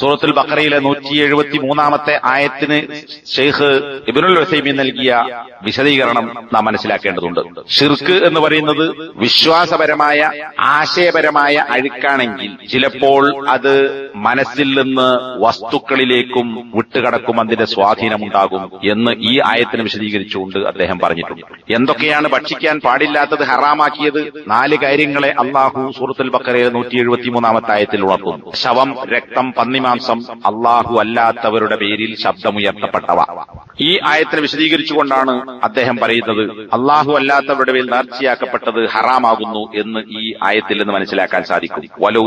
സൂറത്തുൽ ബക്കറയിലെ നൂറ്റി എഴുപത്തി മൂന്നാമത്തെ ആയത്തിന് ഷെയ്ഖ് ഇബിനുൽ വസൈമി നൽകിയ വിശദീകരണം നാം മനസ്സിലാക്കേണ്ടതുണ്ട്. ഷിർക്ക് എന്ന് പറയുന്നത് വിശ്വാസപരമായ ആശയപരമായ അഴുക്കാണെങ്കിൽ ചിലപ്പോൾ അത് മനസ്സിൽ നിന്ന് വസ്തുക്കളിലേക്കും വിട്ടുകടക്കും അതിന്റെ സ്വാധീനമുണ്ടാകും എന്ന് ഈ ആയത്തിന് വിശദീകരിച്ചുകൊണ്ട് അദ്ദേഹം പറഞ്ഞിട്ടുണ്ട്. എന്തൊക്കെയാണ് ഭക്ഷിക്കാൻ പാടില്ലാത്തത് ഹറാമാക്കിയത്? നാല് കാര്യങ്ങളെ അള്ളാഹു സൂറത്തുൽ ബക്കറയിലെ നൂറ്റി എഴുപത്തി മൂന്നാമത്തെ ആയത്തിൽ ഉണർത്തുന്നു. ശവം രക്തം പന്നിമാംസം അള്ളാഹു അല്ലാത്തവരുടെ പേരിൽ ശബ്ദമുയർത്തപ്പെട്ടവ. ഈ ആയത്തിനെ വിശദീകരിച്ചുകൊണ്ടാണ് അദ്ദേഹം പറയുന്നത് അള്ളാഹു അല്ലാത്തവരുടെ പേരിൽ നേർച്ചയാക്കപ്പെട്ടത് ഹറാമാകുന്നു എന്ന് ഈ ആയത്തിൽ നിന്ന് മനസ്സിലാക്കാൻ സാധിക്കും. വലൗ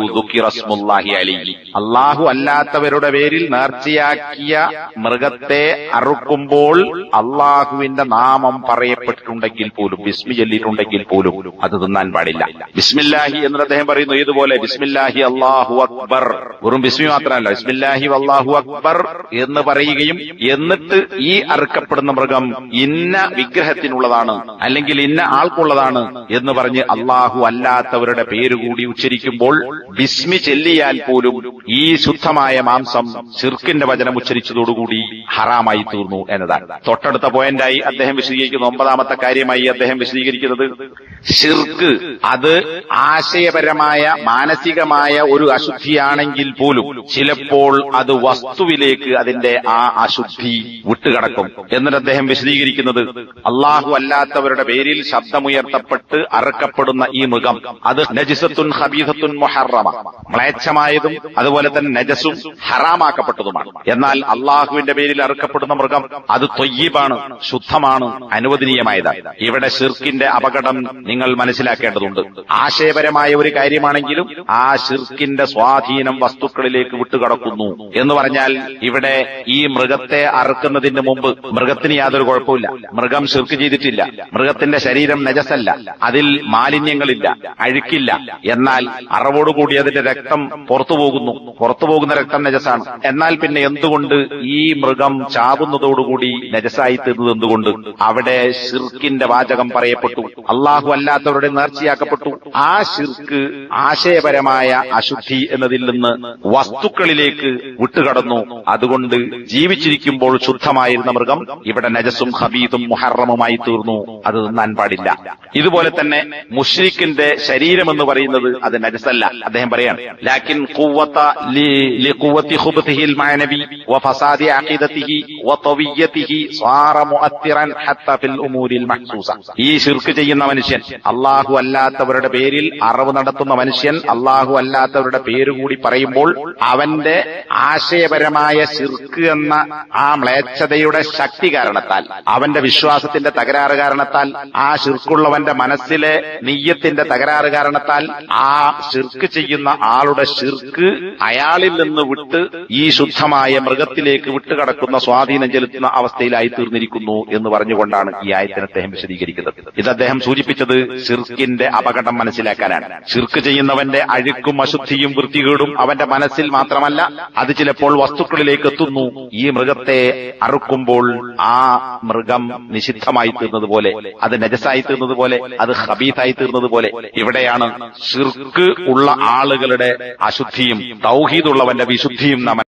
അള്ളാഹു അല്ലാത്തവരുടെ പേരിൽ നേർച്ചയാക്കിയ മൃഗത്തെ അറുക്കുമ്പോൾ അള്ളാഹുവിന്റെ നാമം പറയപ്പെട്ടിട്ടുണ്ടെങ്കിൽ പോലും ബിസ്മി ചൊല്ലിയിട്ടുണ്ടെങ്കിൽ പോലും അത് തിന്നാൻ പാടില്ല. ബിസ്മില്ലാഹി എന്ന് അദ്ദേഹം പറയുന്നു ഇതുപോലെ ബിസ്മില്ലാഹി അള്ളാഹു അക്ബർ. വെറും ബിസ്മി മാത്രമല്ല ബിസ്മില്ലാഹി വല്ലാഹു അക്ബർ എന്ന് പറയുകയും എന്നിട്ട് ഈ അറുക്കപ്പെടുന്ന മൃഗം ഇന്ന വിഗ്രഹത്തിനുള്ളതാണ് അല്ലെങ്കിൽ ഇന്ന ആൾക്കുള്ളതാണ് എന്ന് പറഞ്ഞ് അള്ളാഹു അല്ലാത്തവരുടെ പേരുകൂടി ഉച്ചരിക്കുമ്പോൾ ബിസ്മി ചെല്ലിയാൽ പോലും ഈ ശുദ്ധമായ മാംസം ചിർക്കിന്റെ വചനം ഉച്ചരിച്ചതോടുകൂടി ഹറാമായി തീർന്നു എന്നതാണ്. തൊട്ടടുത്ത പോയിന്റായി അദ്ദേഹം വിശദീകരിക്കുന്ന ഒമ്പതാമത്തെ കാര്യമായി അദ്ദേഹം വിശദീകരിക്കുന്നത് ഷിർക്ക് അത് ആശയപരമായ മാനസികമായ ഒരു അശുദ്ധിയാണെങ്കിൽ പോലും ചിലപ്പോൾ അത് വസ്തുവിലേക്ക് അതിന്റെ ആ അശുദ്ധി വിട്ടുകടക്കും. എന്നിട്ട് അദ്ദേഹം വിശദീകരിക്കുന്നത് അള്ളാഹു അല്ലാത്തവരുടെ പേരിൽ ശബ്ദമുയർത്തപ്പെട്ട് അറക്കപ്പെടുന്ന ഈ മൃഗം അത് നജിസത്തുൻ ഹബീസത്തുൻ മൊഹറമ മ്ലേച്ഛമായതും അതുപോലെ തന്നെ നജസും ഹറാമാക്കപ്പെട്ടതുമാണ്. എന്നാൽ അള്ളാഹുവിന്റെ പേരിൽ അറുക്കപ്പെടുന്ന മൃഗം അത് തൊയ്യീബാണ് ശുദ്ധമാണ് അനുവദനീയമായതാണ് ഇവിടെ ഷിർക്കിന്റെ അപകടം നിങ്ങൾ മനസ്സിലാക്കേണ്ടതുണ്ട്. ആശയപരമായ ഒരു കാര്യമാണെങ്കിലും ആ ഷിർക്കിന്റെ സ്വാധീനം വസ്തുക്കളിലേക്ക് വിട്ടുകടക്കുന്നു എന്ന് പറഞ്ഞാൽ ഇവിടെ ഈ മൃഗത്തെ അറുക്കുന്നതിന് മുമ്പ് മൃഗത്തിന് യാതൊരു കുഴപ്പമില്ല മൃഗം ശുർക്ക് ചെയ്തിട്ടില്ല. മൃഗത്തിന്റെ ശരീരം നജസല്ല. അതിൽ മാലിന്യങ്ങളില്ല. അഴുക്കില്ല. എന്നാൽ അറവോടുകൂടി അതിന്റെ രക്തം പുറത്തു പോകുന്നു. പുറത്തു പോകുന്ന രക്തം നജസാണ് എന്നാൽ പിന്നെ എന്തുകൊണ്ട് ഈ മൃഗം ചാവുന്നതോടുകൂടി നജസായി തീർന്നത് എന്തുകൊണ്ട്? അവിടെ ഷിർക്കിന്റെ വാചകം പറയപ്പെട്ടു. അള്ളാഹു അല്ലാത്തവരുടെ നേർച്ചയാക്കപ്പെട്ടു. ആ ഷിർക്ക് ആശയപരമായ അശുദ്ധി എന്നതിൽ നിന്ന് വസ്തുക്കളിലേക്ക് വിട്ടുകടന്നു. അതുകൊണ്ട് ജീവിച്ചിരിക്കുമ്പോൾ ശുദ്ധമായിരുന്ന മൃഗം ഇവിടെ നജസും ഹബീദും മുഹറമുമായി തീർന്നു. അത് തിന്നാൻ പാടില്ല. ഇതുപോലെ തന്നെ മുഷ്രിഖിന്റെ ശരീരം എന്ന് പറയുന്നത് അത് നജസല്ല. അദ്ദേഹം പറയാണ് ലാക്കിൻ ഈ ശിർക്ക് ചെയ്യുന്ന മനുഷ്യൻ അള്ളാഹു അല്ലാത്തവരുടെ പേരിൽ അറിവ് നടത്തുന്ന മനുഷ്യൻ അള്ളാഹു അല്ലാത്തവരുടെ പേര് കൂടി പറയുമ്പോൾ അവന്റെ ആശയപരമായ ശിർക്ക് എന്ന ആ മ്ലേച്ഛതയുടെ ശക്തി കാരണത്താൽ അവന്റെ വിശ്വാസത്തിന്റെ തകരാറ് കാരണത്താൽ ആ ശിർക്കുള്ളവന്റെ മനസ്സിലെ നെയ്യത്തിന്റെ തകരാറ് കാരണത്താൽ ആ ശിർക്ക് ചെയ്യുന്ന ആളുടെ ശിർക്ക് അയാളിൽ നിന്ന് വിട്ട് ഈ ശുദ്ധമായ മൃഗത്തിലേക്ക് വിട്ടുകടക്കുന്ന സ്വാധീനം ചെലുത്തുന്ന അവസ്ഥയിലായി തീർന്നിരിക്കുന്നു എന്ന് പറഞ്ഞുകൊണ്ടാണ് ഈ ആയത്തിന് അദ്ദേഹം വിശദീകരിക്കുന്നത്. ഇത് അദ്ദേഹം സൂചിപ്പിച്ചത് ഷിർക്കിന്റെ അപകടം മനസ്സിലാക്കാനാണ്. ഷിർക്ക് ചെയ്യുന്നവന്റെ അഴുക്കും അശുദ്ധിയും വൃത്തികേടും അവന്റെ മനസ്സിൽ മാത്രമല്ല അത് ചിലപ്പോൾ വസ്തുക്കളിലേക്ക് എത്തുന്നു. ഈ മൃഗത്തെ അറുക്കുമ്പോൾ ആ മൃഗം നിഷിദ്ധമായി തീർന്നത് പോലെ അത് നജസായി തീർന്നത് പോലെ അത് ഹബീതായി തീർന്നത് പോലെ ഇവിടെയാണ് ഉള്ള ആളുകളുടെ അശുദ്ധിയും തൗഹീദുള്ളവന്റെ വിശുദ്ധിയും നാം